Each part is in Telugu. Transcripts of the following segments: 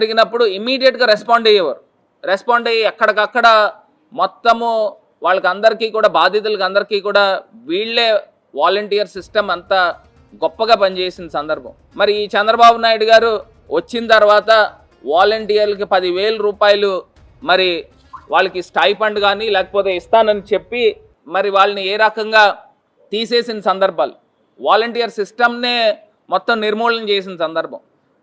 జరిగినప్పుడు ఇమీడియట్గా రెస్పాండ్ అయ్యేవారు. రెస్పాండ్ అయ్యి ఎక్కడికక్కడ మొత్తము వాళ్ళకి అందరికీ కూడా బాధితులకి అందరికీ కూడా వీళ్ళే వాలంటీర్ సిస్టమ్ అంతా గొప్పగా పనిచేసిన సందర్భం. మరి ఈ చంద్రబాబు నాయుడు గారు వచ్చిన తర్వాత వాలంటీర్లకి పదివేల రూపాయలు మరి వాళ్ళకి స్టైఫండ్ కానీ లేకపోతే ఇస్తానని చెప్పి మరి వాళ్ళని ఏ రకంగా తీసేసిన సందర్భాలు. వాలంటీర్ సిస్టమ్నే మొత్తం నిర్మూలన చేసిన సందర్భం.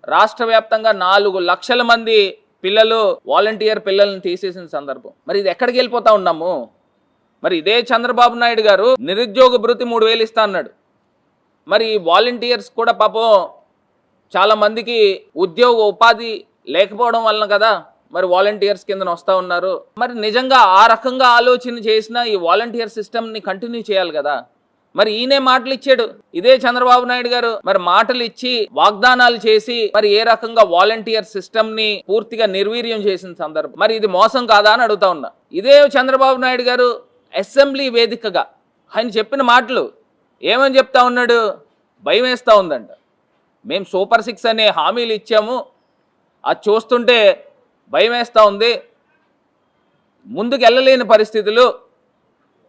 రాష్ట్ర వ్యాప్తంగా నాలుగు లక్షల మంది పిల్లలు వాలంటీర్ పిల్లల్ని తీసేసిన సందర్భం. మరి ఇది ఎక్కడికి వెళ్ళిపోతా ఉన్నాము? మరి ఇదే చంద్రబాబు నాయుడు గారు నిరుద్యోగ భృతి మూడు వేలు ఇస్తా అన్నాడు. మరి వాలంటీర్స్ కూడా పాపం చాలా మందికి ఉద్యోగ ఉపాధి లేకపోవడం వలన కదా మరి వాలంటీర్స్ కింద వస్తూ ఉన్నారు. మరి నిజంగా ఆ రకంగా ఆలోచన చేసిన ఈ వాలంటీర్ సిస్టమ్ని కంటిన్యూ చేయాలి కదా? మరి ఈయనే మాటలు ఇచ్చాడు ఇదే చంద్రబాబు నాయుడు గారు మరి మాటలు ఇచ్చి వాగ్దానాలు చేసి మరి ఏ రకంగా వాలంటీర్ సిస్టమ్ని పూర్తిగా నిర్వీర్యం చేసిన సందర్భం. మరి ఇది మోసం కాదా అని అడుగుతా ఉన్నా. ఇదే చంద్రబాబు నాయుడు గారు అసెంబ్లీ వేదికగా ఆయన చెప్పిన మాటలు. ఏమని చెప్తా ఉన్నాడు? భయం వేస్తూ ఉందంట. మేము సూపర్ సిక్స్ అనే హామీలు ఇచ్చాము. అది చూస్తుంటే భయం వేస్తూ ఉంది. ముందుకు వెళ్ళలేని పరిస్థితులు.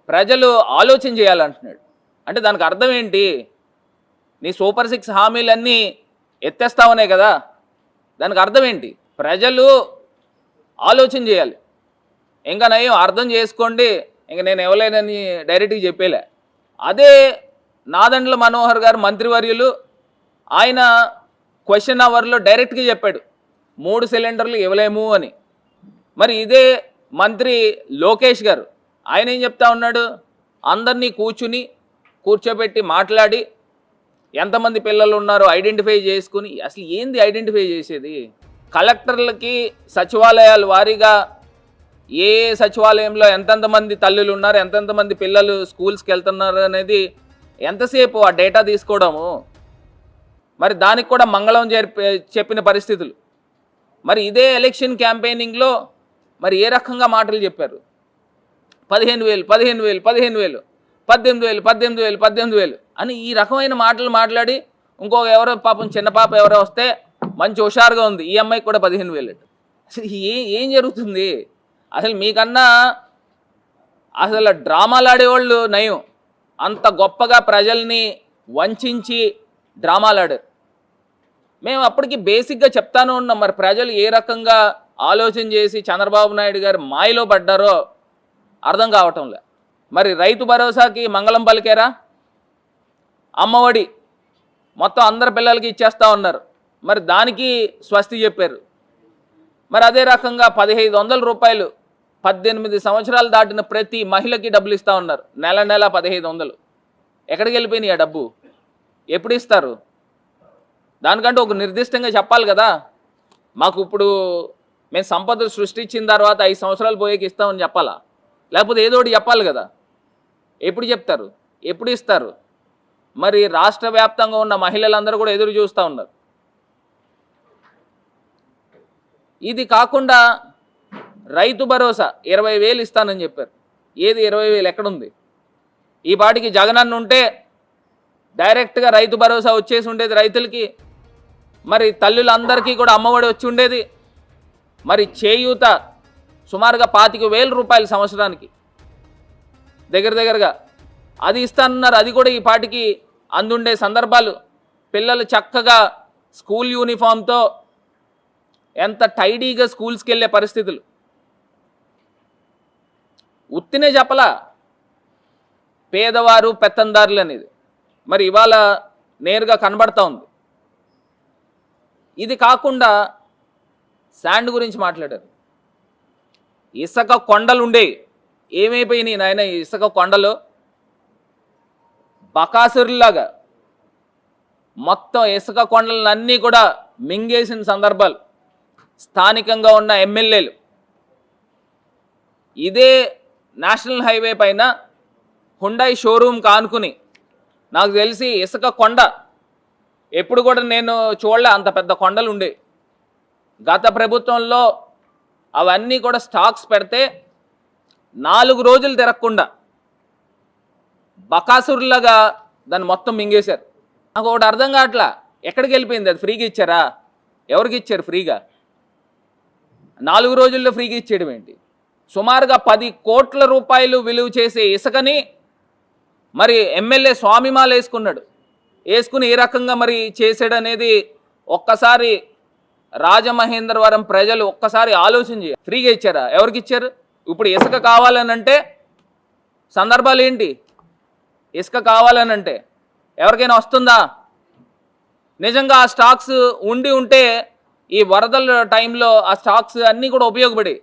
ప్రజలు ఆలోచన చేయాలంటున్నాడు. అంటే దానికి అర్థం ఏంటి? నీ సూపర్ సిక్స్ హామీలన్నీ ఎత్తేస్తావనే కదా? దానికి అర్థం ఏంటి? ప్రజలు ఆలోచన చేయాలి. ఇంకా నయం అర్థం చేసుకోండి. ఇంక నేను ఇవ్వలేనని డైరెక్ట్గా చెప్పేలే. అదే నాదండ్ల మనోహర్ గారు మంత్రివర్యులు ఆయన క్వశ్చన్ అవర్లో డైరెక్ట్గా చెప్పాడు. మూడు సిలిండర్లు ఇవ్వలేము అని. మరి ఇదే మంత్రి లోకేష్ గారు ఆయన ఏం చెప్తా ఉన్నాడు? అందరినీ కూర్చుని కూర్చోబెట్టి మాట్లాడి ఎంతమంది పిల్లలు ఉన్నారో ఐడెంటిఫై చేసుకుని అసలు ఏంది ఐడెంటిఫై చేసేది? కలెక్టర్లకి సచివాలయాలు వారీగా ఏ ఏ సచివాలయంలో ఎంతెంత మంది తల్లులు ఉన్నారు ఎంతెంత మంది పిల్లలు స్కూల్స్కి వెళ్తున్నారు అనేది ఎంతసేపు ఆ డేటా తీసుకోవడము? మరి దానికి కూడా మంగళం జరిపి చెప్పిన పరిస్థితులు. మరి ఇదే ఎలక్షన్ క్యాంపెయినింగ్లో మరి ఏ రకంగా మాటలు చెప్పారు? పదిహేను వేలు పదిహేను వేలు పదిహేను వేలు. పద్దెనిమిది వేలు పద్దెనిమిది వేలు పద్దెనిమిది వేలు అని ఈ రకమైన మాటలు మాట్లాడి ఇంకొక ఎవరో పాపం చిన్న పాప ఎవరో వస్తే మంచి హుషారుగా ఉంది. ఈ అమ్మాయికి కూడా పదిహేను వేలు అసలు ఏ ఏం జరుగుతుంది? అసలు మీకన్నా అసలు డ్రామాలు ఆడేవాళ్ళు నయం. అంత గొప్పగా ప్రజల్ని వంచి డ్రామాలు ఆడారు. మేము అప్పటికి బేసిక్గా చెప్తాను ఉన్నాం. మరి ప్రజలు ఏ రకంగా ఆలోచన చేసి చంద్రబాబు నాయుడు గారు మాయలో పడ్డారో అర్థం కావటంలే. మరి రైతు భరోసాకి మంగళం పలికారా? అమ్మఒడి మొత్తం అందరి పిల్లలకి ఇచ్చేస్తా ఉన్నారు. మరి దానికి స్వస్తి చెప్పారు. మరి అదే రకంగా పదిహేను వందల రూపాయలు పద్దెనిమిది సంవత్సరాలు దాటిన ప్రతి మహిళకి డబ్బులు ఇస్తూ ఉన్నారు. నెల నెల పదిహేను వందలు. ఎక్కడికి వెళ్ళిపోయినాయి ఆ డబ్బు? ఎప్పుడు ఇస్తారు? దానికంటే ఒక నిర్దిష్టంగా చెప్పాలి కదా. మాకు ఇప్పుడు మేము సంపద సృష్టించిన తర్వాత ఐదు సంవత్సరాలు పోయేకి ఇస్తామని చెప్పాలా? లేకపోతే ఏదో ఒకటి చెప్పాలి కదా. ఎప్పుడు చెప్తారు? ఎప్పుడు ఇస్తారు? మరి రాష్ట్ర వ్యాప్తంగా ఉన్న మహిళలందరూ కూడా ఎదురు చూస్తూ ఉన్నారు. ఇది కాకుండా రైతు భరోసా ఇరవై వేలు ఇస్తానని చెప్పారు. ఏది ఇరవై వేలు? ఎక్కడుంది? ఈ పాటికి జగనన్న ఉంటే డైరెక్ట్గా రైతు భరోసా వచ్చేసి ఉండేది రైతులకి. మరి తల్లులందరికీ కూడా అమ్మఒడి వచ్చి ఉండేది. మరి చేయూత సుమారుగా పాతిక వేల రూపాయలు సంవత్సరానికి. దగ్గర దగ్గరగా. అది ఇస్తానన్నారు. అది కూడా ఈ పాటికి అందుండే సందర్భాలు. పిల్లలు చక్కగా స్కూల్ యూనిఫామ్తో ఎంత టైడీగా స్కూల్స్కి వెళ్ళే పరిస్థితులు. ఉత్తినే చెప్పలా. పేదవారు పెత్తందారులు అనేది. మరి ఇవాళ నేరుగా కనబడతా ఉంది. ఇది కాకుండా శాండ్ గురించి మాట్లాడారు. ఇసుక కొండలుండే. ఏమైపోయినాయి నాయన ఇసుక కొండలు? బకాసురులాగా మొత్తం ఇసుక కొండలన్నీ కూడా మింగేసిన సందర్భాలు. స్థానికంగా ఉన్న ఎమ్మెల్యేలు. ఇదే నేషనల్ హైవే పైన హుండాయ్ షోరూమ్ కానుకుని నాకు తెలిసి ఇసుక కొండ ఎప్పుడు కూడా నేను చూడలే అంత పెద్ద కొండలు ఉండే గత ప్రభుత్వంలో అవన్నీ కూడా స్టాక్స్ పెడితే నాలుగు రోజులు తిరగకుండా బకాసురులాగా దాన్ని మొత్తం మింగేశారు. నాకు ఒకటి అర్థం కావట్లా. ఎక్కడికి వెళ్ళిపోయింది అది? ఫ్రీగా ఇచ్చారా? ఎవరికి ఇచ్చారు ఫ్రీగా? నాలుగు రోజుల్లో ఫ్రీగా ఇచ్చేయడం ఏంటి? సుమారుగా పది కోట్ల రూపాయలు విలువ చేసే ఇసుకని మరి ఎమ్మెల్యే స్వామిమాల వేసుకున్నాడు. వేసుకుని ఏ రకంగా మరి చేసాడు అనేది ఒక్కసారి రాజమహేంద్రవరం ప్రజలు ఒక్కసారి ఆలోచన చేయాలి. ఫ్రీగా ఇచ్చారా? ఎవరికి ఇచ్చారు? ఇప్పుడు ఇసుక కావాలనంటే సందర్భాలు ఏంటి? ఇసుక కావాలనంటే ఎవరికైనా వస్తుందా? నిజంగా ఆ స్టాక్స్ ఉండి ఉంటే ఈ వరదల టైంలో ఆ స్టాక్స్ అన్నీ కూడా ఉపయోగపడి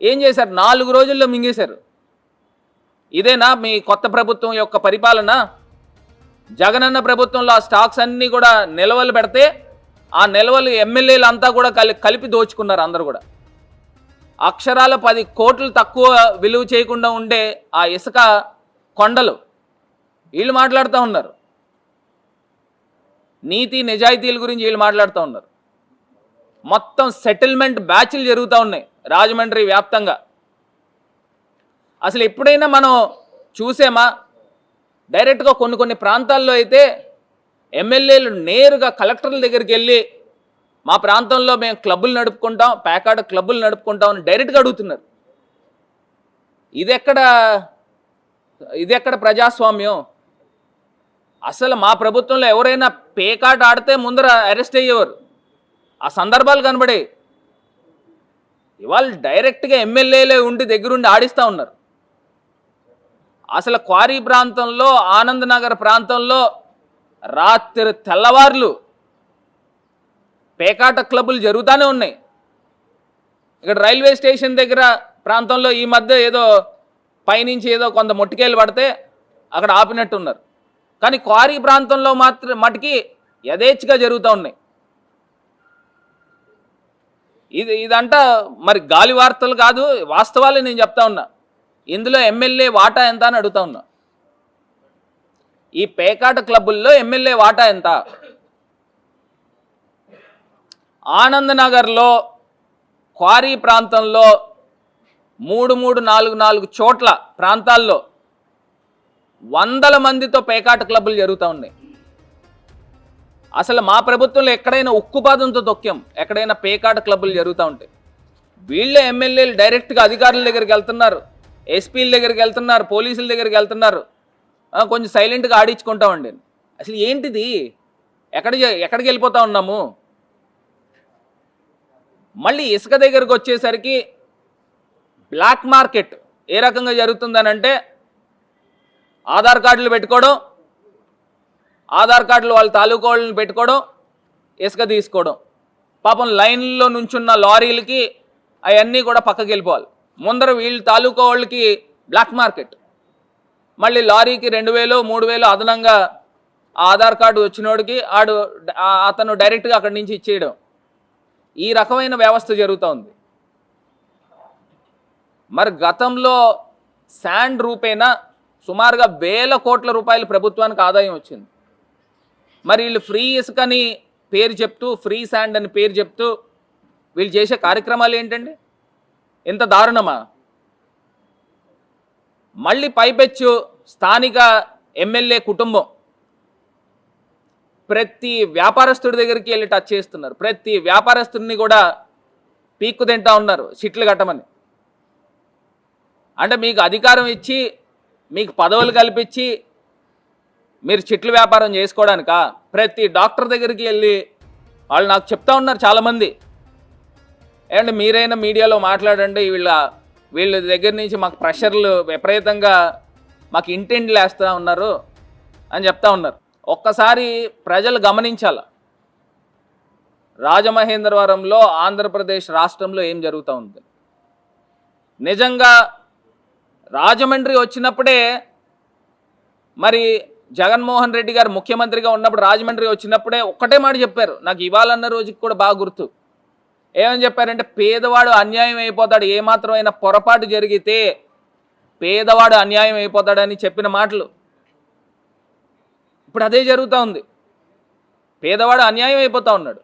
ఏం చేశారు? నాలుగు రోజుల్లో మింగేశారు. ఇదేనా మీ కొత్త ప్రభుత్వం యొక్క పరిపాలన? జగనన్న ప్రభుత్వంలో ఆ స్టాక్స్ అన్నీ కూడా నిల్వలు పెడితే ఆ నిల్వలు ఎమ్మెల్యేలు అంతా కూడా కలి కలిపి దోచుకున్నారు అందరు కూడా. అక్షరాల పది కోట్లు తక్కువ విలువ చేయకుండా ఉండే ఆ ఇసుక కొండలు. వీళ్ళు మాట్లాడుతూ ఉన్నారు. నీతి నిజాయితీల గురించి వీళ్ళు మాట్లాడుతూ ఉన్నారు. మొత్తం సెటిల్మెంట్ బ్యాచ్లు జరుగుతూ ఉన్నాయి రాజమండ్రి వ్యాప్తంగా. అసలు ఎప్పుడైనా మనం చూసామా? డైరెక్ట్గా కొన్ని కొన్ని ప్రాంతాల్లో అయితే ఎమ్మెల్యేలు నేరుగా కలెక్టర్ల దగ్గరికి వెళ్ళి మా ప్రాంతంలో మేము క్లబ్బులు నడుపుకుంటాం ప్యాకాడ క్లబ్బులు నడుపుకుంటాం అని డైరెక్ట్గా అడుగుతున్నారు. ఇది ఎక్కడ ఇది ఎక్కడ ప్రజాస్వామ్యం? అసలు మా ప్రభుత్వంలో ఎవరైనా పేకాట ఆడితే ముందర అరెస్ట్ అయ్యేవారు. ఆ సందర్భాలు కనబడే ఇవాళ డైరెక్ట్గా ఎమ్మెల్యేలే ఉండి దగ్గరుండి ఆడిస్తూ ఉన్నారు. అసలు క్వారీ ప్రాంతంలో ఆనంద్ నగర్ ప్రాంతంలో రాత్రి తెల్లవార్లు పేకాట క్లబ్బులు జరుగుతూనే ఉన్నాయి. ఇక్కడ రైల్వే స్టేషన్ దగ్గర ప్రాంతంలో ఈ మధ్య ఏదో పైనుంచి ఏదో కొంత మొట్టికేలు పడితే అక్కడ ఆపినట్టున్నారు. కానీ క్వారీ ప్రాంతంలో మాత్రం మటుకి యథేచ్ఛగా జరుగుతూ ఉన్నాయి. ఇది ఇదంట మరి గాలి వార్తలు కాదు వాస్తవాలే నేను చెప్తా ఉన్నా. ఇందులో ఎమ్మెల్యే వాటా ఎంత అని అడుగుతా ఉన్నా. ఈ పేకాట క్లబ్బుల్లో ఎమ్మెల్యే వాటా ఎంత? ఆనంద్ నగర్లో క్వారీ ప్రాంతంలో మూడు మూడు నాలుగు నాలుగు చోట్ల ప్రాంతాల్లో వందల మందితో పేకాట క్లబ్బులు జరుగుతూ ఉన్నాయి. అసలు మా ప్రభుత్వంలో ఎక్కడైనా ఉక్కుపాదంతో తొక్కాం ఎక్కడైనా పేకాట క్లబ్బులు జరుగుతూ ఉంటాయి వీళ్ళే ఎమ్మెల్యేలు డైరెక్ట్గా అధికారుల దగ్గరికి వెళ్తున్నారు ఎస్పీల దగ్గరికి వెళ్తున్నారు పోలీసుల దగ్గరికి వెళ్తున్నారు. కొంచెం సైలెంట్గా ఆడించుకుంటామండి. అసలు ఏంటిది? ఎక్కడ ఎక్కడికి వెళ్ళిపోతా ఉన్నాము? మళ్ళీ ఇసుక దగ్గరకు వచ్చేసరికి బ్లాక్ మార్కెట్ ఏ రకంగా జరుగుతుందనంటే ఆధార్ కార్డులు పెట్టుకోవడం ఆధార్ కార్డులు వాళ్ళ తాలూకా వాళ్ళని పెట్టుకోవడం ఇసుక తీసుకోవడం. పాపం లైన్లో నుంచున్న లారీలకి అవన్నీ కూడా పక్కకి వెళ్ళిపోవాలి. ముందర వీళ్ళ తాలూకా వాళ్ళకి బ్లాక్ మార్కెట్. మళ్ళీ లారీకి రెండు వేలు మూడు వేలు అదనంగా ఆధార్ కార్డు వచ్చినోడికి ఆడు అతను డైరెక్ట్గా అక్కడి నుంచి ఇచ్చేయడం. ఈ రకమైన వ్యవస్థ జరుగుతూ ఉంది మరి గతంలో శాండ్ రూపేనా? సుమారుగా వేల కోట్ల రూపాయలు ప్రభుత్వానికి ఆదాయం వచ్చింది. మరి వీళ్ళు ఫ్రీ ఇసుకని పేరు చెప్తూ ఫ్రీ శాండ్ అని పేరు చెప్తూ వీళ్ళు చేసే కార్యక్రమాలు ఏంటండి? ఇంత దారుణమా? మళ్ళీ పైపెచ్చు స్థానిక ఎమ్మెల్యే కుటుంబం. ప్రతి వ్యాపారస్తుడి దగ్గరికి వెళ్ళి టచ్ చేస్తున్నారు. ప్రతి వ్యాపారస్తుడిని కూడా పీక్కు తింటా ఉన్నారు సిట్లు కట్టమని. అంటే మీకు అధికారం ఇచ్చి మీకు పదవులు కల్పించి మీరు చిట్లు వ్యాపారం చేసుకోవడానిక? ప్రతి డాక్టర్ దగ్గరికి వెళ్ళి వాళ్ళు నాకు చెప్తా ఉన్నారు చాలామంది. ఏమంటే మీరైనా మీడియాలో మాట్లాడండి వీళ్ళ వీళ్ళ దగ్గర నుంచి మాకు ప్రెషర్లు విపరీతంగా మాకు ఇంటెంట్లు లేస్తూ ఉన్నారు అని చెప్తా ఉన్నారు. ఒక్కసారి ప్రజలు గమనించాల. రాజమహేంద్రవరంలో ఆంధ్రప్రదేశ్ రాష్ట్రంలో ఏం జరుగుతూ ఉంది? నిజంగా రాజమండ్రి వచ్చినప్పుడే మరి జగన్మోహన్ రెడ్డి గారు ముఖ్యమంత్రిగా ఉన్నప్పుడు రాజమండ్రి వచ్చినప్పుడే ఒక్కటే మాట చెప్పారు. నాకు ఇవాళన్న రోజుకి కూడా బాగా గుర్తు. ఏమని చెప్పారంటే పేదవాడు అన్యాయం అయిపోతాడు ఏమాత్రమైన పొరపాటు జరిగితే పేదవాడు అన్యాయం అయిపోతాడని చెప్పిన మాటలు. ఇప్పుడు అదే జరుగుతూ ఉంది. పేదవాడు అన్యాయం అయిపోతూ ఉన్నాడు.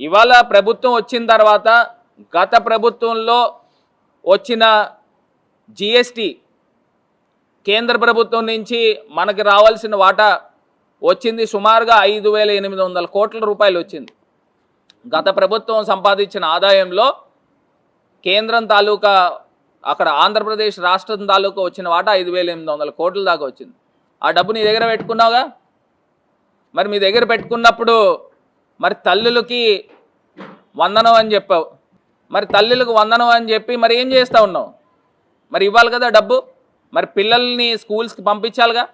ఇవాళ ప్రభుత్వం వచ్చిన తర్వాత గత ప్రభుత్వంలో వచ్చిన జిఎస్టి కేంద్ర ప్రభుత్వం నుంచి మనకి రావాల్సిన వాటా వచ్చింది సుమారుగా ఐదు వేల ఎనిమిది వందల కోట్ల రూపాయలు వచ్చింది. గత ప్రభుత్వం సంపాదించిన ఆదాయంలో కేంద్రం తాలూకా అక్కడ ఆంధ్రప్రదేశ్ రాష్ట్రం తాలూకా వచ్చిన వాటా ఐదు వేల ఎనిమిది వందల కోట్ల దాకా వచ్చింది. ఆ డబ్బు నీ దగ్గర పెట్టుకున్నావుగా? మరి మీ దగ్గర పెట్టుకున్నప్పుడు మరి తల్లులకి వందనం అని చెప్పావు. మరి తల్లులకు వందనం అని చెప్పి మరి ఏం చేస్తా ఉన్నావు? మరి ఇవ్వాలి కదా డబ్బు? మరి పిల్లల్ని స్కూల్స్కి పంపించాలిగా?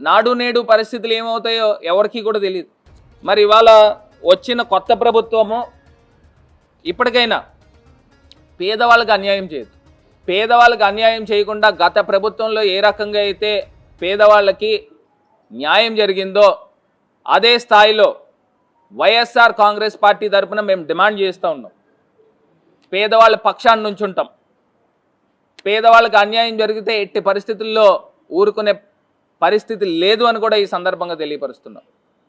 నాడు నేడు పరిస్థితులు ఏమవుతాయో ఎవరికి కూడా తెలియదు మరి ఇవాళ వచ్చిన కొత్త ప్రభుత్వము ఇప్పటికైనా పేదవాళ్ళకి అన్యాయం చేయదు పేదవాళ్ళకి అన్యాయం చేయకుండా గత ప్రభుత్వంలో ఏ రకంగా అయితే పేదవాళ్ళకి న్యాయం జరిగిందో అదే స్థాయిలో వైఎస్ఆర్ కాంగ్రెస్ పార్టీ తరపున మేము డిమాండ్ చేస్తూ ఉన్నాం. పేదవాళ్ళ పక్షాన్ని నుంచుంటాం. పేదవాళ్ళకి అన్యాయం జరిగితే ఎట్టి పరిస్థితుల్లో ఊరుకునే పరిస్థితి లేదు అని కూడా ఈ సందర్భంగా తెలియపరుస్తున్నాం.